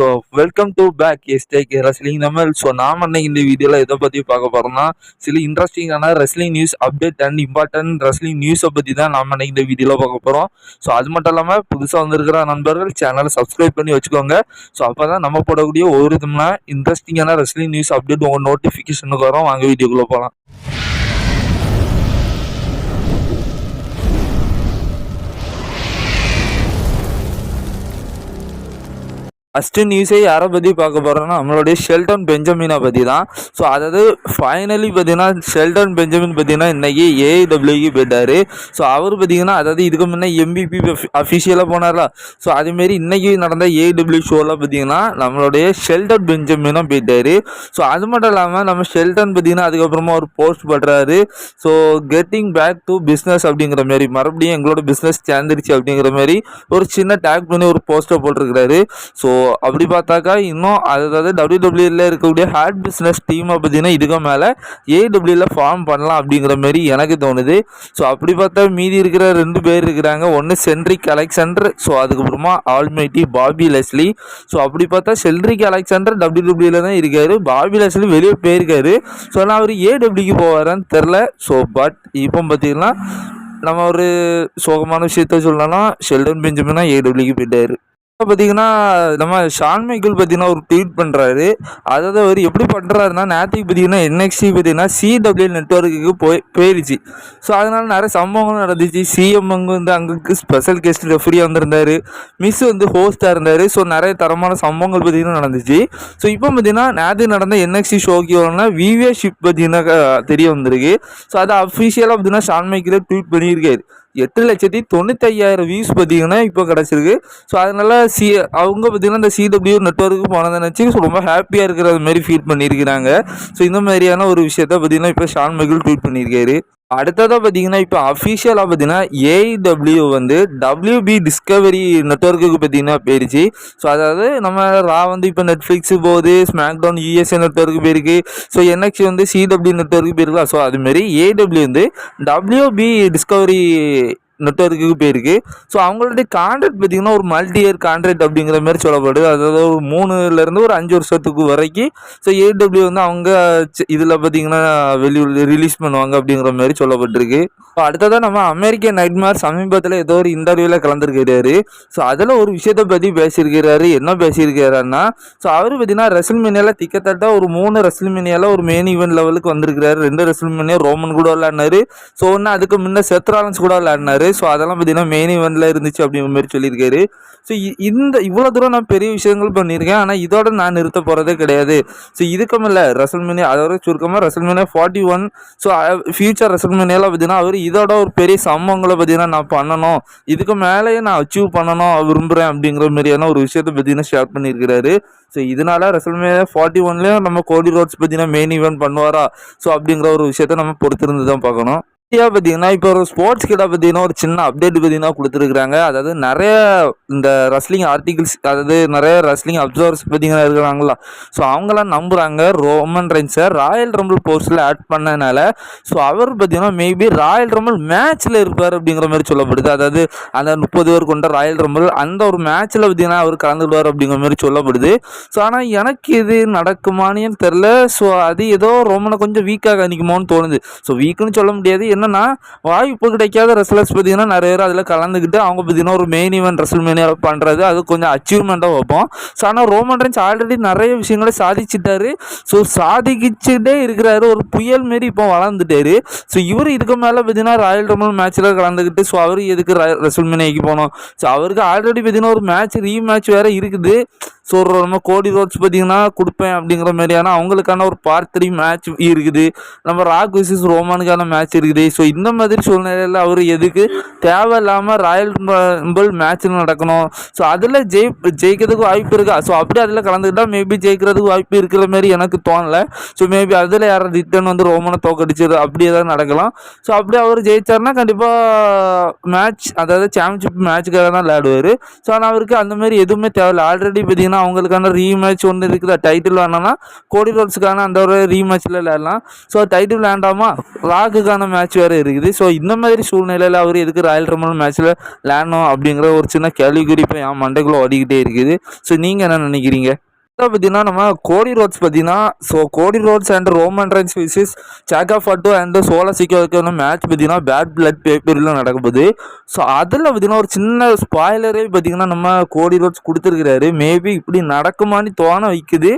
So welcome to back எஸ்டேக் wrestling Tamil so நாம் அன்னைக்கு இந்த வீடியோவில் எதை பற்றி பார்க்க போகிறோம்னா சில இன்ட்ரெஸ்டிங்கான wrestling news update and important wrestling நியூஸை பற்றி தான் நாம் அன்னைக்கு இந்த வீடியோவில் பார்க்க போகிறோம் ஸோ அது மட்டும் இல்லாமல் புதுசாக வந்திருக்கிற நண்பர்கள் சேனலை சப்ஸ்கிரைப் பண்ணி வச்சுக்கோங்க. ஸோ அப்போ தான் நம்ம போடக்கூடிய ஒவ்வொரு விதமான இன்ட்ரெஸ்டிங்கான ரெஸ்லிங் நியூஸ் அப்டேட் உங்கள் நோட்டிஃபிகேஷனுக்கு வரும். வாங்க வீடியோக்குள்ளே போகலாம் ஃபஸ்ட்டு நியூஸே யாரை பற்றி பார்க்க போகிறோன்னா நம்மளுடைய ஷெல்டன் பெஞ்சமினை பற்றி தான். ஸோ அதாவது ஃபைனலி பார்த்தீங்கன்னா ஷெல்டன் பெஞ்சமின் பார்த்தீங்கன்னா இன்றைக்கி ஏஐடபிள்யூக்கு போயிட்டார். ஸோ அவர் பார்த்தீங்கன்னா அதாவது இதுக்கு முன்னே எம்பிபி அஃபிஷியலாக போனார்ல. ஸோ அதேமாரி இன்றைக்கி நடந்த ஏஐடபிள்யூ ஷோவில் பார்த்தீங்கன்னா நம்மளுடைய ஷெல்டன் பெஞ்சமினும் போயிட்டார். ஸோ அது மட்டும் இல்லாமல் நம்ம ஷெல்டன் பார்த்தீங்கன்னா அதுக்கப்புறமா ஒரு போஸ்ட் பண்ணுறாரு so getting back to business அப்படிங்கிற மாதிரி மறுபடியும் எங்களோட பிஸ்னஸ் சேர்ந்துருச்சு அப்படிங்கிற மாதிரி ஒரு சின்ன டேக் பண்ணி ஒரு போஸ்ட்டை போட்டிருக்கிறாரு. ஸோ அப்படி பார்த்தாக்கா இன்னும் அதாவது டபிள்யூடபிள்யூல இருக்கக்கூடிய ஹேட் பிஸ்னஸ் டீமை பார்த்தீங்கன்னா இதுக்கு மேலே ஏடபிள்யூல ஃபார்ம் பண்ணலாம் அப்படிங்கிற மாரி எனக்கு தோணுது. ஸோ அப்படி பார்த்தா மீதி இருக்கிற ரெண்டு பேர் இருக்கிறாங்க. ஒன்று சென்ட்ரிக் அலெக்சாண்டர் ஸோ அதுக்கப்புறமா ஆல்மைட்டி பாபி லெஸ்லி. ஸோ அப்படி பார்த்தா செல்ட்ரிக் அலெக்சாண்டர் டபிள்யூடபிள்யூல தான் இருக்காரு. பாபி லெஸ்லி வெளியே போயிருக்காரு. ஸோ ஆனால் அவர் ஏடபிள்யூக்கு போவாரான்னு தெரில ஸோ பட் இப்போ பார்த்தீங்கன்னா நம்ம ஒரு சோகமான விஷயத்த சொல்லலாம் ஷெல்டன் பெஞ்சமினா ஏடபிள்யூக்கு போயிட்டாரு. பார்த்தீங்கன்னா நம்ம ஷான் மைக்கேல் பார்த்தீங்கன்னா ஒரு ட்வீட் பண்ணுறாரு அதாவது அவர் எப்படி பண்ணுறாருன்னா நேற்றுக்கு பார்த்தீங்கன்னா என்எக்சி பார்த்தீங்கன்னா சிடபிள்யூ நெட்ஒர்க்குக்கு போய் போயிடுச்சு ஸோ அதனால் நிறைய சம்பவங்களும் நடந்துச்சு. சிஎம் அங்கே வந்து அங்கே ஸ்பெஷல் கெஸ்ட் ரெஃபரியாக வந்திருந்தார். மிஸ் வந்து ஹோஸ்ட்டாக இருந்தார். ஸோ நிறைய தரமான சம்பவங்கள் பார்த்தீங்கன்னா நடந்துச்சு. ஸோ இப்போ பார்த்தீங்கன்னா நேற்று நடந்த என்எக்சி ஷோக்கியோன்னா விவே விவிஏ ஷிப் பார்த்தீங்கன்னா தெரிய வந்திருக்கு. ஸோ அதை அஃபிஷியலாக பார்த்தீங்கன்னா ஷான் மைக்கேலே ட்வீட் பண்ணியிருக்காரு. எட்டு லட்சத்தி தொண்ணூத்தையாயிரம் வியூஸ் பார்த்தீங்கன்னா இப்போ கிடச்சிருக்கு. ஸோ அதனால் சி அவங்க பார்த்தீங்கன்னா இந்த சிடபிள்யூ நெட்ஒர்க்கு போனதை நினச்சி ஸோ ரொம்ப ஹாப்பியாக இருக்கிற மாதிரி ஃபீல் பண்ணியிருக்கிறாங்க. ஸோ இந்த மாதிரியான ஒரு விஷயத்த பார்த்தீங்கன்னா இப்போ ஷான் மைக்கிள் ட்வீட் பண்ணியிருக்காரு. அடுத்ததாக பார்த்தீங்கன்னா இப்போ அஃபிஷியலாக பார்த்தீங்கன்னா ஏஐடபிள்யூ வந்து டபிள்யூபி டிஸ்கவரி நெட்ஒர்க்குக்கு பார்த்தீங்கன்னா போயிடுச்சு ஸோ அதாவது நம்ம ரா வந்து இப்போ நெட்ஃப்ளிக்ஸு போகுது ஸ்மாக்டவுன் யூஎஸ்ஏ நெட்ஒர்க்கு போயிருக்கு. ஸோ என்எக்ஸி வந்து சிடபிள்யூ நெட்ஒர்க்கு போயிருக்கலாம். ஸோ அதுமாரி ஏடபிள்யூ வந்து டபிள்யூபி டிஸ்கவரி நெட்ஒர்க்குக்கு போயிருக்கு. ஸோ அவங்களுடைய கான்ட்ராக்ட் பார்த்திங்கன்னா ஒரு மல்டி இயர் கான்ட்ராக்ட் அப்படிங்கிற மாதிரி சொல்லப்படுது. அதாவது ஒரு மூணுலேருந்து ஒரு அஞ்சு வருஷத்துக்கு வரைக்கும் ஸோ ஏடபிள்யூ வந்து அவங்க இதில் பார்த்திங்கன்னா வெளியூர் ரிலீஸ் பண்ணுவாங்க அப்படிங்கிற மாதிரி சொல்லப்பட்டிருக்கு. ஸோ அடுத்ததாக நம்ம அமெரிக்க நைட்மார் சமீபத்தில் ஏதோ ஒரு இன்டர்வியூவில் கலந்துருக்கிறாரு. ஸோ அதில் ஒரு விஷயத்தை பற்றி பேசியிருக்கிறாரு. என்ன பேசியிருக்கிறாருன்னா ஸோ அவர் பார்த்தீங்கன்னா ரெசல் திக்கத்தட்ட ஒரு மூணு ரெசல் ஒரு மெயின் ஈவெண்ட் லெவலுக்கு வந்திருக்கிறாரு. ரெண்டு ரெசல் ரோமன் கூட விளையாடினாரு. ஸோ ஒன்று அதுக்கு முன்னே செத்ராலன்ஸ் கூட விளையாடினாரு. ஸோ அதெல்லாம் பார்த்தீங்கன்னா மெயின் ஈவெண்ட்டில் இருந்துச்சு அப்படிங்கிற மாதிரி சொல்லியிருக்காரு. ஸோ இந்த இவ்வளோ தூரம் நான் பெரிய விஷயங்கள் பண்ணியிருக்கேன். ஆனால் இதோட நான் நிறுத்த போகிறதே கிடையாது. ஸோ இதுக்கும் இல்லை. ரசல்மினியா அதோட சுருக்கமாக WrestleMania forty one so future ரசல்மினியாவில் பார்த்தீங்கன்னா அவர் இதோட ஒரு பெரிய சம்பவங்களை பார்த்தீங்கன்னா நான் பண்ணணும். இதுக்கு மேலேயே நான் அச்சீவ் பண்ணணும். விரும்புகிறேன் அப்படிங்கிற மாதிரியான ஒரு விஷயத்தை பார்த்தீங்கன்னா ஷேர் பண்ணியிருக்கிறாரு. ஸோ இதனால ரசல்மேனியா ஃபார்ட்டி ஒன்லேயும் நம்ம கோடி ரோட்ஸ் பார்த்தீங்கன்னா மெயின் ஈவெண்ட் பண்ணுவாரா? ஸோ அப்படிங்கிற ஒரு விஷயத்த நம்ம பொறுத்திருந்து தான் பார்க்கணும். இந்தியா பார்த்தீங்கன்னா இப்போ ஒரு ஸ்போர்ட்ஸ் கிட்ட பார்த்தீங்கன்னா ஒரு சின்ன அப்டேட் பார்த்தீங்கன்னா கொடுத்துருக்குறாங்க. அதாவது நிறைய இந்த ரஸ்லிங் ஆர்டிகிள்ஸ் அதாவது நிறைய ரஸ்லிங் அப்சர்வர்ஸ் பார்த்தீங்கன்னா இருக்கிறாங்களா ஸோ அவங்களாம் நம்புகிறாங்க ரோமன் ரென்ஸை ராயல் ரம்பிள் போஸ்ட்டில் ஆட் பண்ணனால. ஸோ அவர் பார்த்தீங்கன்னா மேபி ராயல் ரம்பிள் மேட்ச்சில் இருப்பார் அப்படிங்கிற மாதிரி சொல்லப்படுது. அதாவது அந்த முப்பது பேர் கொண்ட ராயல் ரம்பிள் அந்த ஒரு மேட்ச்சில் பார்த்தீங்கன்னா அவர் கலந்துடுவார் அப்படிங்கிற மாதிரி சொல்லப்படுது. ஸோ ஆனால் எனக்கு இது நடக்குமானு தெரில ஸோ அது ஏதோ ரோமனை கொஞ்சம் வீக்காக நிற்குமோன்னு தோணுது. ஸோ வீக்குன்னு சொல்ல முடியாது. என்னென்னா வாய்ப்பு கிடைக்காத ரெஸ்லர்ஸ் பார்த்தீங்கன்னா நிறைய பேர் அதில் கலந்துக்கிட்டு அவங்க பார்த்தீங்கன்னா ஒரு மெயின் ஈவெண்ட் ரெஸ்ல் மேனியாக பண்ணுறது அது கொஞ்சம் அச்சீவ்மெண்ட்டாக வைப்போம். ஸோ ஆனால் ரோமன் ரென்ஸ் ஆல்ரெடி நிறைய விஷயங்களை சாதிச்சிட்டாரு. ஸோ சாதிக்கிச்சுட்டே இருக்கிறாரு. ஒரு புயல் மாரி இப்போ வளர்ந்துட்டாரு. ஸோ இவர் இதுக்கு மேலே பார்த்தீங்கன்னா ராயல் ரமல் மேட்ச்சில் கலந்துக்கிட்டு ஸோ அவர் எதுக்கு ரெஸ்ல் மேனியாக்கு போனோம் ஸோ அவருக்கு ஆல்ரெடி பார்த்தீங்கன்னா ஒரு மேட்ச் ரீ மேட்ச் வேறு இருக்குது. ஸோ நம்ம கோடி ரோட்ஸ் பார்த்தீங்கன்னா கொடுப்பேன் அப்படிங்கிற மாதிரியான அவங்களுக்கான ஒரு பார்ட் த்ரீ மேட்ச் இருக்குது. நம்ம ராக் விசஸ் ரோமானுக்கான மேட்ச் இருக்குது. ஸோ இந்த மாதிரி சூழ்நிலையில் அவர் எதுக்கு தேவையில்லாமல் ராயல் ரம்பிள் மேட்ச்சில் நடக்கணும். ஸோ அதில் ஜெய் ஜெயிக்கிறதுக்கு வாய்ப்பு இருக்கா? ஸோ அப்படி அதில் கலந்துக்கிட்டால் மேபி ஜெயிக்கிறதுக்கு வாய்ப்பு இருக்கிற மாதிரி எனக்கு தோணலை. ஸோ மேபி அதில் யாரும் ரிட்டர்ன் வந்து ரோமனை தோக்கடிச்சிரு அப்படி ஏதாவது நடக்கலாம். ஸோ அப்படி அவர் ஜெயிச்சார்னா கண்டிப்பாக மேட்ச் அதாவது சாம்பியன்ஷிப் மேட்ச்சுக்காக தான் விளையாடுவார். ஸோ ஆனால் அவருக்கு அந்த மாதிரி எதுவுமே தேவையில்லை. ஆல்ரெடி பார்த்தீங்கன்னா அவங்களுக்கான ரீமேட்ச் ஒன்று இருக்குதா? டைட்டில் வேணாம்னா கோடி ரோட்ஸுக்கான அந்த ஒரு ரீமேட்ச்சில் விளையாடலாம். ஸோ டைட்டில் வேண்டாமா ராக்குக்கான மேட்ச் வேறு இருக்குது. ஸோ இந்த மாதிரி சூழ்நிலையில் அவர் எதுக்கு ராயல் ரமல் மேட்ச்சில் விளையாடணும் அப்படிங்கிற ஒரு சின்ன கேள்விக்குறி இப்போ என் மண்டைக்குள்ளே ஓடிக்கிட்டே இருக்குது. ஸோ நீங்கள் என்ன நினைக்கிறீங்க? பார்த்தீங்கன்னா நம்ம கோடி ரோட்ஸ் பார்த்தீங்கன்னா so Cody Rhodes and Roman Reigns versus Jacob Fatu and Solo சிக்கோக்கான match பார்த்தீங்கன்னா பேட் பிளட் பேப்பரில் நடக்குது. ஸோ அதில் பார்த்தீங்கன்னா ஒரு சின்ன ஸ்பாய்லரே பார்த்தீங்கன்னா நம்ம கோடி ரோட்ஸ் கொடுத்துருக்கிறாரு. மேபி இப்படி நடக்குமான்னு தோண வைக்குது.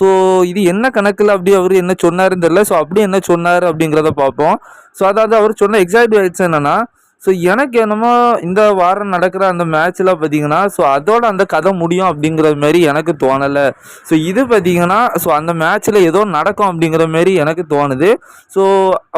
ஸோ இது என்ன கணக்கில் அப்படி அவர் என்ன சொன்னாருன்னு தெரியல. ஸோ அப்படி என்ன சொன்னார் அப்படிங்கிறத பார்ப்போம். ஸோ அதாவது அவர் சொன்ன எக்ஸாக்ட் வேட்ஸ் என்னென்னா ஸோ எனக்கு என்னமோ இந்த வாரம் நடக்கிற அந்த மேட்ச்சில் பார்த்தீங்கன்னா ஸோ அதோட அந்த கதை முடியும் அப்படிங்கிற மாரி எனக்கு தோணலை. ஸோ இது பார்த்தீங்கன்னா ஸோ அந்த மேட்ச்சில் ஏதோ நடக்கும் அப்படிங்கிற மாரி எனக்கு தோணுது. ஸோ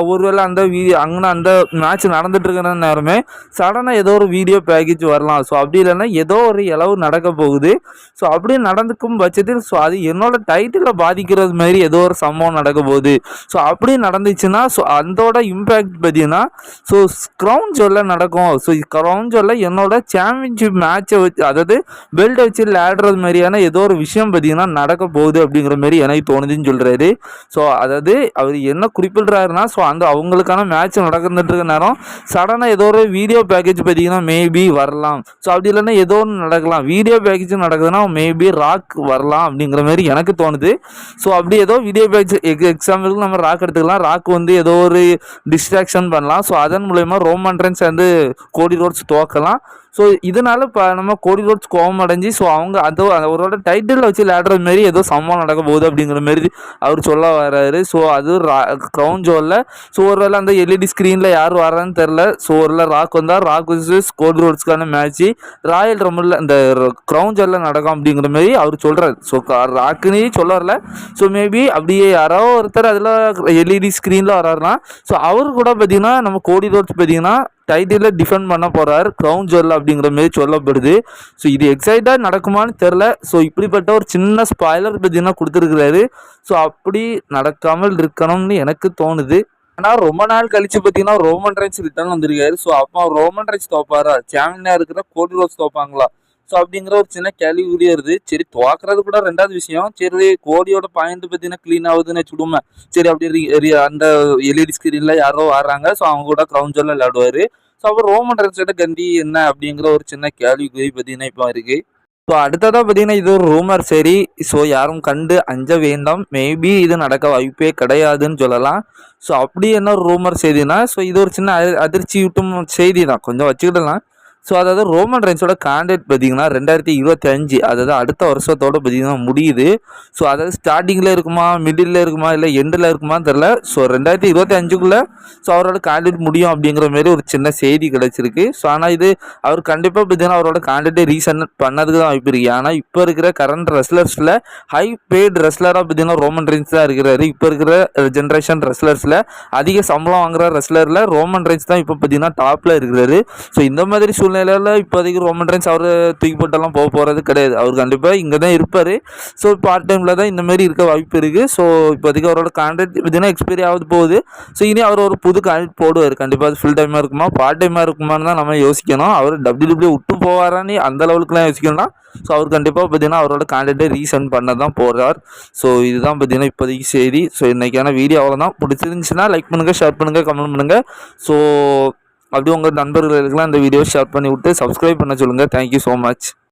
ஒருவேளை அந்த வீடியோ அங்கே அந்த மேட்ச் நடந்துட்டு இருக்கிற நேரமே சடனாக ஏதோ ஒரு வீடியோ பேக்கேஜ் வரலாம். ஸோ அப்படி இல்லைன்னா ஏதோ ஒரு இளவு நடக்க போகுது. ஸோ அப்படி நடந்துக்கும் பட்சத்தில் ஸோ அது என்னோட டைட்டிலில் பாதிக்கிறது மாதிரி ஏதோ ஒரு சம்பவம் நடக்க போகுது. ஸோ அப்படி நடந்துச்சுன்னா ஸோ அதோட இம்பேக்ட் பார்த்தீங்கன்னா ஸோ க்ரௌண்ட் சொல்ல நடக்கும். ஸோ க்ரௌண்ட் சொல்ல என்னோட சாம்பியன்ஷிப் மேட்சை வச்சு அதாவது பெல்ட் வச்சு விளையாடுறது மாதிரியான ஏதோ ஒரு விஷயம் பார்த்தீங்கன்னா நடக்க போகுது அப்படிங்கிற மாதிரி எனக்கு தோணுதுன்னு சொல்கிறாரு ஸோ அதாவது அவர் என்ன குறிப்பிடுறாருன்னா ஸோ அந்த அவங்களுக்கான மேட்ச் நடந்துட்டு இருக்க நேரம் சடனாக ஏதோ ஒரு வீடியோ பேக்கேஜ் பார்த்தீங்கன்னா மேபி வரலாம். ஸோ அப்படி இல்லைன்னா ஏதோ ஒன்று நடக்கலாம். வீடியோ பேக்கேஜ் நடக்குதுன்னா மேபி ராக் வரலாம் அப்படிங்கிற மாதிரி எனக்கு தோணுது. ஸோ அப்படி ஏதோ வீடியோ பேக்கேஜ் எக் எக்ஸாம்பிளுக்கு நம்ம ராக் எடுத்துக்கலாம். ராக் வந்து ஏதோ ஒரு டிஸ்ட்ராக்ஷன் பண்ணலாம். ஸோ அதன் மூலயமா ரோமன்ட்ரன்ஸ் வந்து கோடி ரோட்ஸ் துவக்கலாம். ஸோ இதனால இப்போ நம்ம கோடி ரோட்ஸ் கோவம் அடைஞ்சு ஸோ அவங்க அதோ அவரோட டைட்டிலில் வச்சு விளையாடுறது மாரி ஏதோ சம்பவம் நடக்க போகுது அப்படிங்கிற மாரி அவர் சொல்ல வர்றாரு ஸோ அது க்ரௌண்ட் ஜோனில் ஸோ ஒரு வேளை அந்த எல்இடி ஸ்க்ரீனில் யார் வரான்னு தெரில ஸோ ஒரு ராக் வந்தால் ராக் வர்சஸ் கோடி ரோட்ஸ்க்கான மேட்ச்சு ராயல் ரம்பிளில் இந்த க்ரௌன் ஜோனில் நடக்கும் அப்படிங்கிற மாரி அவர் சொல்கிறார் ஸோ ராக்குன்னு சொல்ல வரல. ஸோ மேபி அப்படியே யாரோ ஒருத்தர் அதில் எல்இடி ஸ்க்ரீனில் வராருனா ஸோ அவர் கூட பார்த்தீங்கன்னா நம்ம கோடி ரோட்ஸ் பார்த்தீங்கன்னா டைட்டிலில் டிஃபெண்ட் பண்ண போகிறார் க்ரௌண்ட் ஜுவல் அப்படிங்கிற மாரி சொல்லப்படுது. ஸோ இது எக்ஸைட்டாக நடக்குமான்னு தெரில ஸோ இப்படிப்பட்ட ஒரு சின்ன ஸ்பாய்லர் பார்த்தீங்கன்னா கொடுத்துருக்குறாரு. ஸோ அப்படி நடக்காமல் இருக்கணும்னு எனக்கு தோணுது. ஆனால் ரொம்ப நாள் கழிச்சு பார்த்தீங்கன்னா ரோமன் ரைன்ஸ் ரிட்டர்ன் வந்திருக்காரு. ஸோ அப்போ ரோமன் ரைன்ஸ் தோப்பாரா? சாம்பியனாக இருக்கிற கோடி ரோஸ் தோப்பாங்களா? ஸோ அப்படிங்கிற ஒரு சின்ன கேள்வி வருது சரி துவாக்குறது கூட ரெண்டாவது விஷயம். சரி கோடியோட பாயிண்ட் பார்த்தீங்கன்னா க்ளீன் ஆகுதுன்னு வச்சுடுமே சரி அப்படி அந்த எல்இடி ஸ்க்ரீனில் யாரோ வர்றாங்க ஸோ அவங்க கூட க்ரௌண்ட் ஜோலில் விளையாடுவார். ஸோ அப்புறம் ரோமன் ரெட்ஸோட கண்டி என்ன அப்படிங்கிற ஒரு சின்ன கேள்விக்குறி பார்த்தீங்கன்னா இப்போ இருக்குது ஸோ அடுத்ததாக பார்த்தீங்கன்னா இது ஒரு ரூமர் சரி ஸோ யாரும் கண்டு அஞ்ச வேண்டாம். மேபி இது நடக்க வாய்ப்பே கிடையாதுன்னு சொல்லலாம். ஸோ அப்படி என்ன ரூமர் செய்தினா ஸோ இது ஒரு சின்ன அதிர்ச்சி விட்டும் செய்தி தான். கொஞ்சம் வச்சுக்கிடலாம். ஸோ அதாவது ரோமன் ரைன்ஸோட கான்ட்ராக்ட் பார்த்தீங்கன்னா ரெண்டாயிரத்தி இருபத்தி அஞ்சு அதாவது அடுத்த வருஷத்தோட பார்த்தீங்கன்னா முடியுது. ஸோ அதாவது ஸ்டார்டிங்கில் இருக்குமா மிடில் இருக்குமா இல்லை எண்டில் இருக்குமான்னு தெரில ஸோ ரெண்டாயிரத்தி இருபத்தி அஞ்சுக்குள்ளே ஸோ அவரோட கான்ட்ராக்ட் முடியும் அப்படிங்கிற மாதிரி ஒரு சின்ன செய்தி கிடச்சிருக்கு. ஸோ ஆனால் இது அவர் கண்டிப்பாக பார்த்தீங்கன்னா அவரோட கான்ட்ராக்டை ரீசன் பண்ணதுக்கு தான் வாய்ப்பு இருக்குது ஆனால் இப்போ இருக்கிற கரண்ட் ரெஸ்லர்ஸில் ஹை பெய்டு ரெஸ்லராக பார்த்தீங்கன்னா ரோமன் ரைன்ஸ் தான் இருக்கிறாரு. இப்போ இருக்கிற ஜென்ரேஷன் ரெஸ்லர்ஸில் அதிக சம்பளம் வாங்குற ரெஸ்லரில் ரோமன் ரைன்ஸ் தான் இப்போ பார்த்தீங்கன்னா டாப்பில் இருக்கிறாரு. ஸோ இந்த மாதிரி சூழ்நிலை சூழ்நிலையில் இப்போதைக்கு ரோமன் ரைன்ஸ் அவர் தூக்கி போட்டெல்லாம் போக போகிறது கிடையாது. அவர் கண்டிப்பாக இங்கே தான் இருப்பார் ஸோ பார்ட் டைமில் தான் இந்தமாரி இருக்க வாய்ப்பு இருக்குது ஸோ இப்போதைக்கு அவரோட கான்ட்ராக்ட் பார்த்தீங்கன்னா எக்ஸ்பைரி ஆகுது போகுது. ஸோ இனி அவர் ஒரு புது கான்ட்ராக்ட் போடுவார். கண்டிப்பாக அது ஃபுல் டைமாக இருக்குமா பார்ட் டைமாக இருக்குமான்னு தான் நம்ம யோசிக்கணும். அவர் டபிள்யூ டபிள்யூ விட்டு போவாரான்னு அந்த லெவலுக்குலாம் யோசிக்கணும்னா ஸோ அவர் கண்டிப்பாக பார்த்தீங்கன்னா அவரோட கான்டாக்டை ரீசெண்ட் பண்ண தான் போகிறார் ஸோ இதுதான் பார்த்தீங்கன்னா இப்போதைக்கு சரி ஸோ இன்றைக்கான வீடியோ அவ்வளோதான் பிடிச்சிருந்துச்சுன்னா லைக் பண்ணுங்கள் ஷேர் பண்ணுங்கள் கமெண்ட் பண்ணுங்கள் ஸோ அப்படியே உங்கள் நண்பர்களுக்கெல்லாம் இந்த வீடியோ ஷேர் பண்ணி விட்டு சப்ஸ்கிரைப் பண்ண சொல்லுங்கள் தேங்க்யூ ஸோ மச்